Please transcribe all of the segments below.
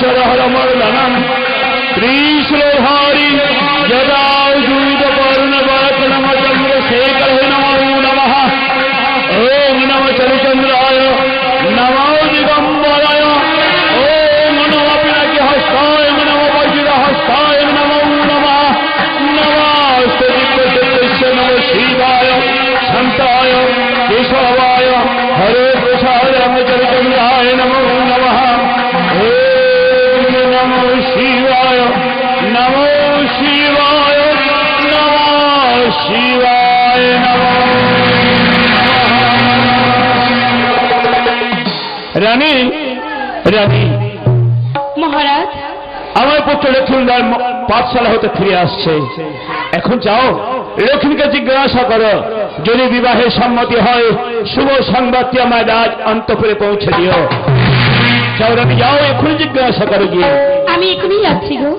भवनेश्वर हर मर्दनम् त्रिश्लोहारि जदाजूत वरुण वरकणम चन्द्रशेखर नमो। नमः ॐ नम चरचन्द्राय नमो दिगम्बराय नमो पिनाकी हस्ताय नमो नमो नमः। नमस्ते दिव्यसत्यस्य नमः शिवाय। शान्ताय। केशवाय। हरे प्रसाद रामचन्द्राय नमो। শিবায় নম শিবায় শিবায় নম। রানী রানী। মহারাজ। আমার পুত্র লক্ষ্মীদার পাঠশালা হতে ফিরে আসছে। এখন যাও লক্ষ্মীকে জিজ্ঞাসা করো যদি বিবাহে সম্মতি হয় শুভ সংবাদটি আমার রাজ অন্তপুরে পৌঁছে দিও। যাও রানী যাও এখন জিজ্ঞাসা করো গিয়ে। আমি এখনই যাচ্ছি গো।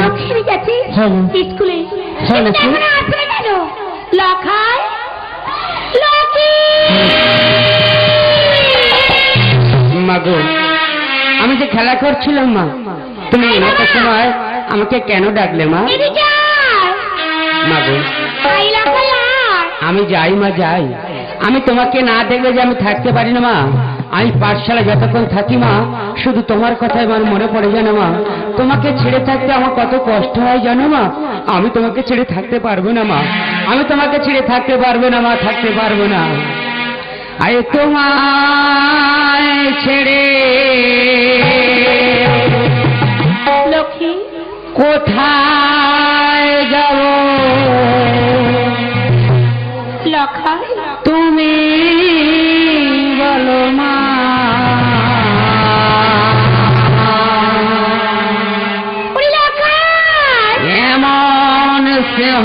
লক্ষ্মী গেছে স্কুলে। হ্যালো, কিন্তু আসবে না কেন? লখাই? লক্ষ্মী মাগো আমি যে খেলা করছিলাম মা তুমি এমতো সময় আমাকে কেন ডাকলে মা? আয়। আয়। আমি যাই মা যাই। আমি তোমাকে না দেখলে যে আমি থাকতে পারি না মা। আমি পাঠশালা যতক্ষণ থাকি মা শুধু তোমার কথাই আমার মনে পড়ে জানো মা। তোমাকে ছেড়ে থাকতে আমার কত কষ্ট হয় জানো মা? আমি তোমাকে ছেড়ে থাকতে পারব না মা। আমি তোমাকে ছেড়ে থাকতে পারব না মা থাকতে পারব না। আরে তোমায় ছেড়ে কোথায় যাব? লখাই তুমি বলো মা। এমন স্নেহ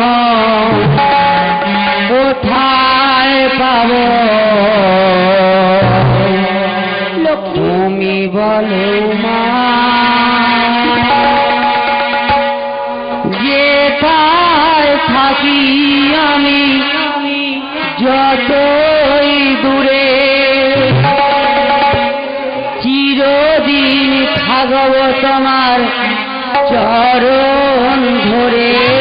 কোথায় পাব? যেথায় থাকি আমি? যতই দূরে চিরদিন থাকব তোমার চরণ ধরে।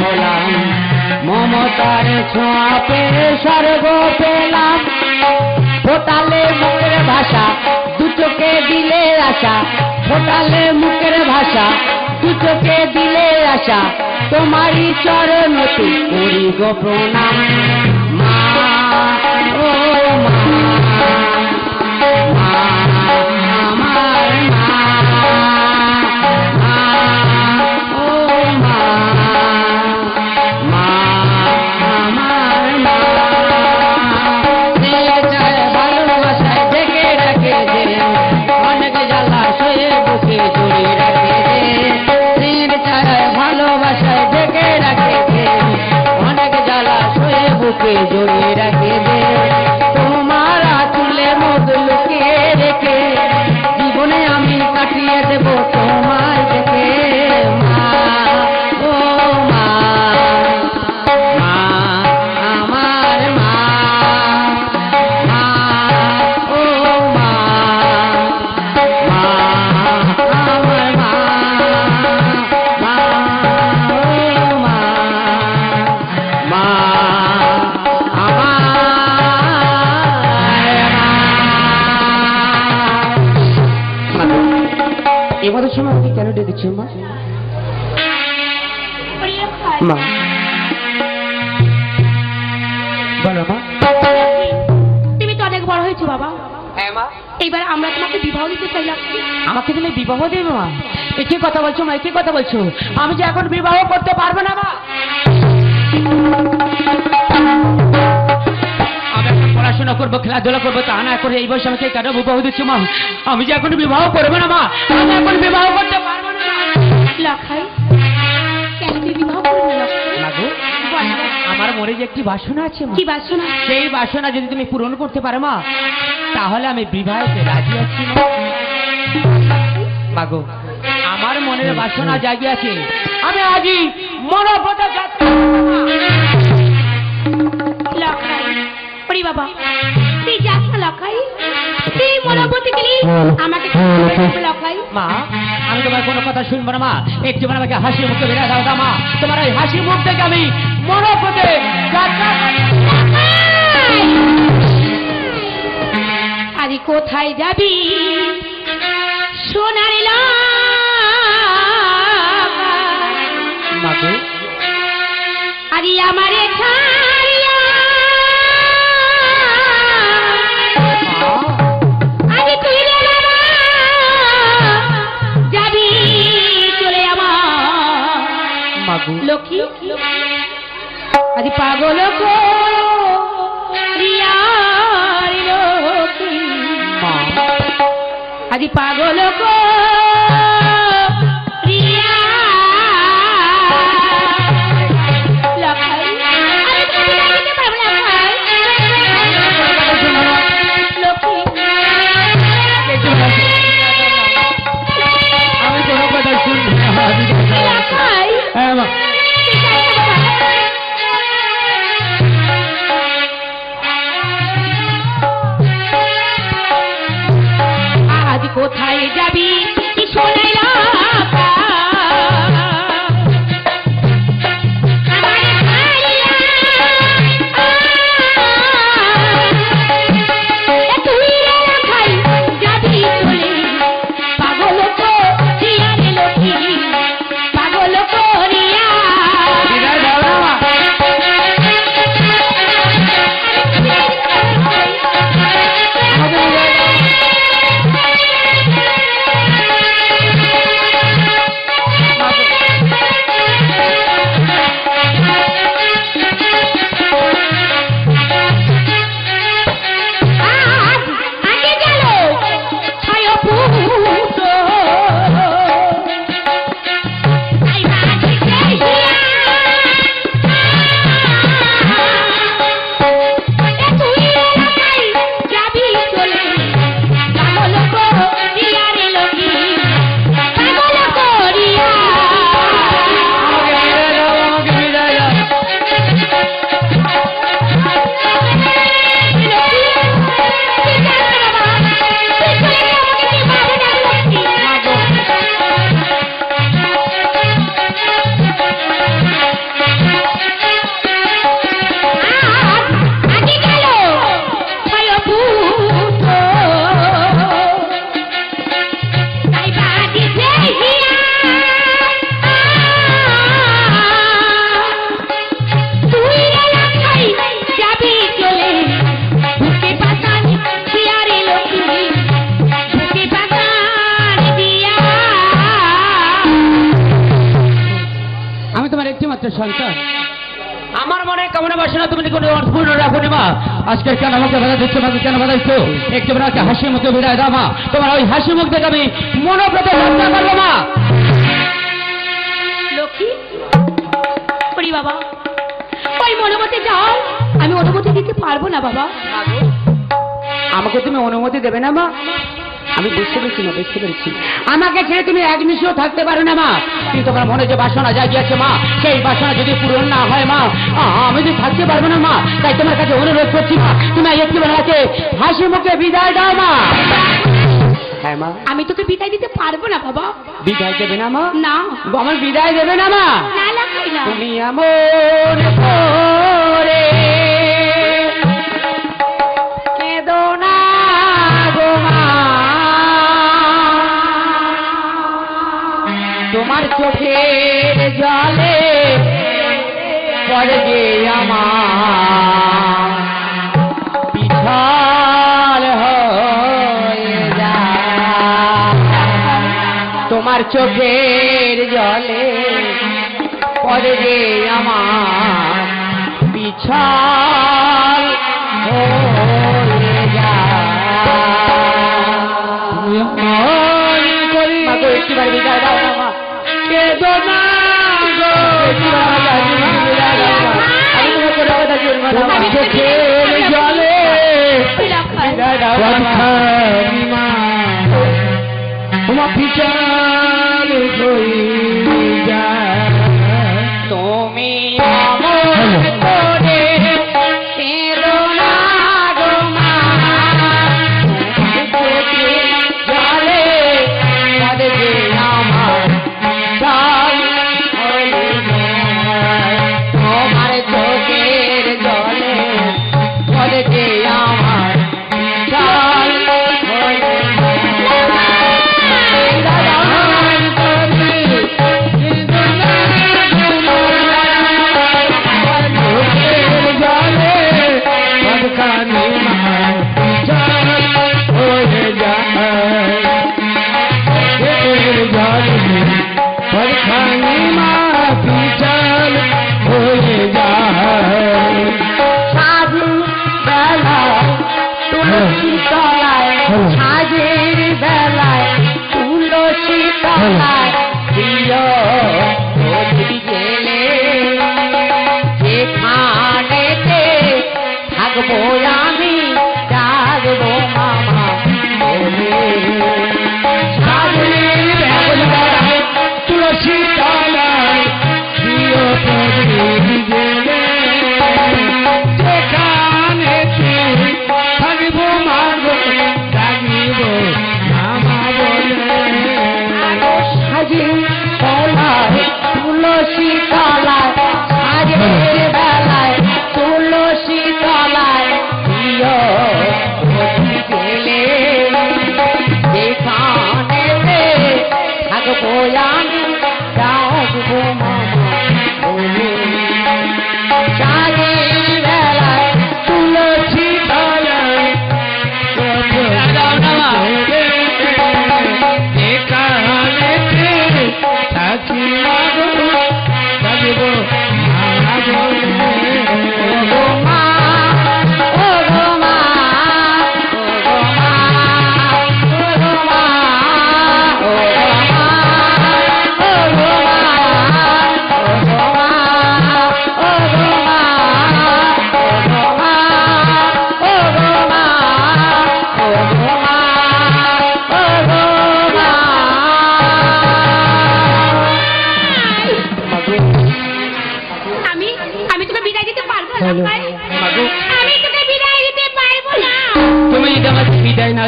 হলাম মমতার ছোঁয়াতে স্বর্গ পেলাম। ফোটালে মুখের ভাষা দুচোকে দিলে আশা। ফোটালে মুখের ভাষা দুচোকে দিলে আশা। তোমারই চরণতে করি গো প্রণাম। সময় আমাকে কেন ডেকেছো মা? মা। বলো মা। তুমি তো অনেক বড় হয়েছো বাবা। হ্যাঁ মা। এইবার আমরা তোমাকে বিবাহ দিতে চাই লক্ষ্মী আমাকে তুমি বিবাহ দেবে মা? একই কথা বলছো মা? একই কথা বলছো? আমি যে এখন বিবাহ করতে পারব না মা? পড়াশোনা করব খেলাধুলা করব তা না করে এই বয়সে আমাকে কেন বিবাহ দিচ্ছ মা। আমি যে এখন বিবাহ করব না মা আমি এখন বিবাহ করতে পারব না। কেন তুই বিবাহ করবি আমার মনে যে একটি বাসনা আছে কি বাসনা? সেই বাসনা যদি তুমি পূরণ করতে পারো মা তাহলে আমি বিবাহতে রাজি আছি মাগো আমার মনের বাসনা জাগিয়াছে আমি আজই মনোব্রত যাত্রা বাবা। তুই যাস না লক্ষাই তুই গেলি আমাকে লক্ষাই মা আমি তোমার কোনো কথা শুনব না মা। একটু মানে আমাকে হাসি মুখে বেড়ে দাও দাও মা। তোমার ওই হাসি মুখ থেকে আমি আরে কোথায় যাবি? সোনার মাগো আরে আমারে ছাড়িয়া লক্ষ্মী? আরে পাগল আদি পাগল কো দিচ্ছ আমাকে কেন বাজাইছো? একটু আমাকে হাসি মুখে বিদায় দাও মা। তোমার ওই হাসি মুখ দেখে আমি মনোব্রত হত্যা করব মা। লক্ষ্মী বাবা ওই মনোমতে যাও। আমি অনুমতি দিতে পারব না বাবা। আমাকে তুমি অনুমতি দেবে না মা? আমি বুঝতে পেরেছি না বুঝতে পেরেছি। আমাকে ছেড়ে তুমি এক থাকতে পারো না মা। কিন্তু তোমার মনে যে বাসনা জাগিয়েছে মা সেই বাসনা যদি পূরণ না হয় মা আমি যদি থাকতে পারব না মা তাই তোমার কাছে অনুরোধ করছি মা তুমি একটু বেলাকে হাসি মুখে বিদায় দাও মা। হ্যাঁ মা। আমি তোকে বিদায় দিতে পারব না বাবা। বিদায় দেবে না মা? না। আমার বিদায় দেবে না মা। না না তুমি এমন আমার চোখের জলে পড়ে যে আমার বিশাল তোমার চোখের জলে পড়ে যে আমার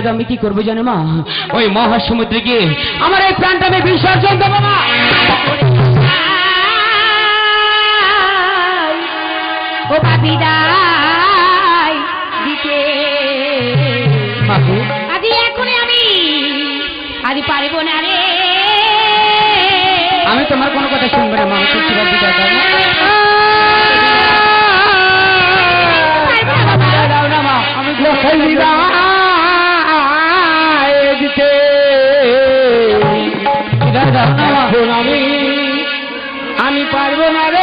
আগে আমি কি করব জানে মা? ওই মহাসমুদ্রে গিয়ে আমার এই প্রাণটা আমি বিসর্জন দেবো না আমি তোমার কোনো কথা শুনব না মা আমি এখন আমি আমি পারব না রে